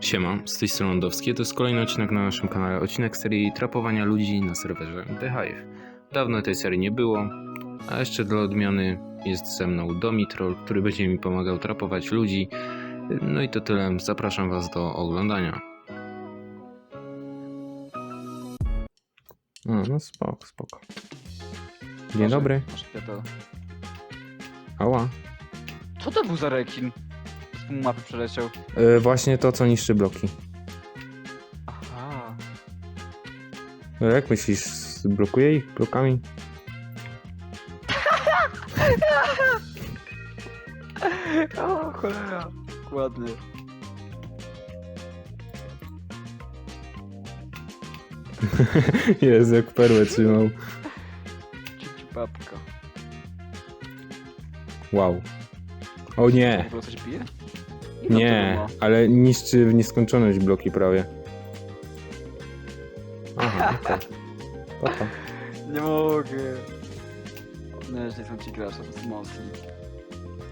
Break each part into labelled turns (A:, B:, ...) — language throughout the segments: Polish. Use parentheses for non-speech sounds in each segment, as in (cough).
A: Siema, z tej strony Lądowski. To jest kolejny odcinek na naszym kanale, odcinek serii trapowania ludzi na serwerze The Hive. Dawno tej serii nie było, a jeszcze dla odmiany jest ze mną Domitrol, który będzie mi pomagał trapować ludzi. No i to tyle, zapraszam Was do oglądania. No, no spoko, spoko. Dzień dobry. Ała.
B: Co to był za rekin? Pół mapy przeleciał.
A: E, właśnie to, co niszczy bloki.
B: Aha.
A: No jak myślisz, blokuje ich blokami?
B: O, cholera. Ładnie. (laughs)
A: Jest, jak perłę trzymał.
B: Cici babka.
A: Wow. O
B: W
A: nie,
B: ogóle coś bije?
A: Nie,
B: ma?
A: ale niszczy w nieskończoność bloki prawie. Aha, okej. Spoko. (laughs)
B: Nie mogę. No, nie są ci gracze, to jest mocni.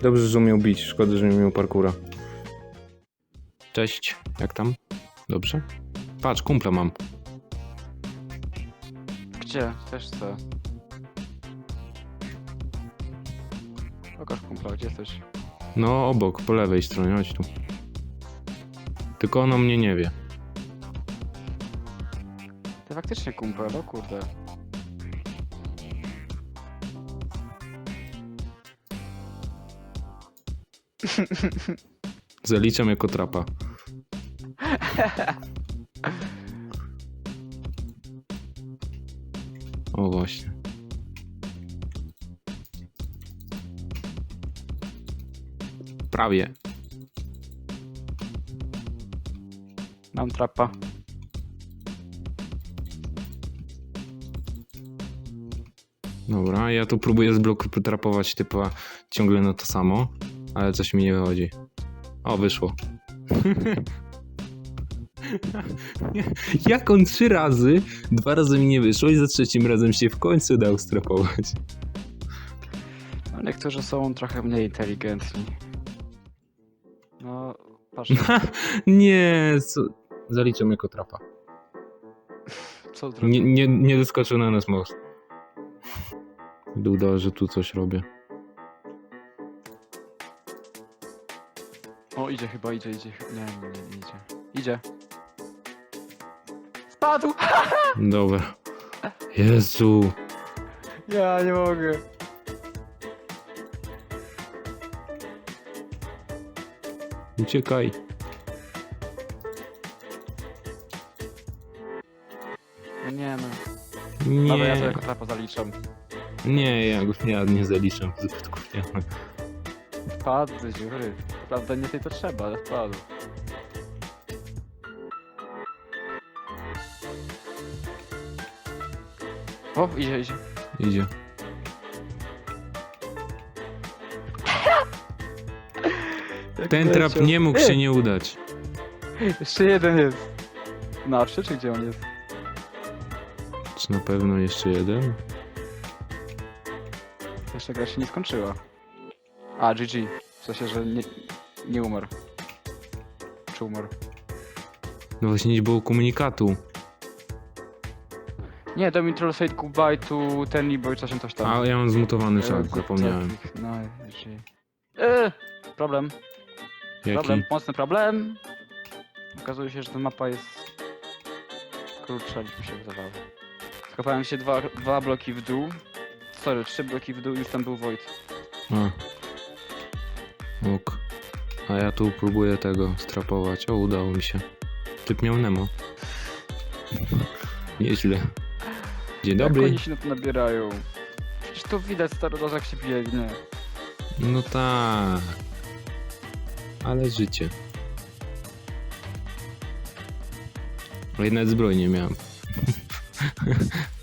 A: Dobrze, że umiał bić, szkoda, że nie umiał parkura. Cześć, jak tam? Dobrze? Patrz, kumpla mam.
B: Gdzie? Też chcę. Pokaż kumpla, gdzie jesteś?
A: No, obok, po lewej stronie, chodź tu. Tylko ono mnie nie wie.
B: Ty faktycznie kumpel, o kurde. (laughs)
A: Zaliczam jako trapa. (laughs) O właśnie. Prawie.
B: Mam trapa.
A: Dobra, ja tu próbuję z bloku trapować typa ciągle na to samo, ale coś mi nie wychodzi. O, wyszło. (laughs) Jak on trzy razy, dwa razy mi nie wyszło i za trzecim razem się w końcu dał strapować.
B: No, niektórzy są trochę mniej inteligentni. Patrz, (laughs)
A: nie, co... zaliczam jako trapa.
B: co?
A: Nie, nie, nie doskoczył na nas most. Duda, że tu coś robię.
B: O, idzie chyba, idzie, idzie. Nie, nie, nie, nie idzie. Idzie. Spadł! (laughs)
A: Dobra. Jezu.
B: Ja nie mogę.
A: Uciekaj.
B: No nie no. Dobra, ja to
A: Nie,
B: jako zaliczam.
A: nie, ja, go- ja nie zaliczam. Zbyt gówniane.
B: Wpadł do dziury. Prawda, nie tej to trzeba, ale wpadł. O, idzie, idzie.
A: Idzie.
B: Jak
A: Ten trap nie mógł się nie udać. (laughs)
B: Jeszcze jeden jest. Na wszy, czy gdzie on jest?
A: Czy na pewno jeszcze jeden?
B: Jeszcze gra się nie skończyła. A, GG. W sensie, że nie, nie umarł. Czy umarł?
A: No właśnie nie było komunikatu.
B: Nie, Domitrol said goodbye to ten e-boy, coś tam, coś tam.
A: A ja mam zmutowany
B: E, good
A: zapomniałem.
B: No, GG. Eee, problem.
A: Jaki?
B: Problem, mocny problem. Okazuje się, że ta mapa jest krótsza niż mi się wydawało. Skopałem się dwa, dwa bloki w dół. Sorry, trzy bloki w dół i już tam był Void.
A: A. A ja tu próbuję tego strapować. O, udało mi się. Typ miał Nemo. Nieźle. Dzień
B: Jak
A: dobry.
B: oni się na to nabierają? Przecież to widać starodoza jak się biegnie.
A: No tak. Ale życie. Nawet zbroi nie miałem. (laughs)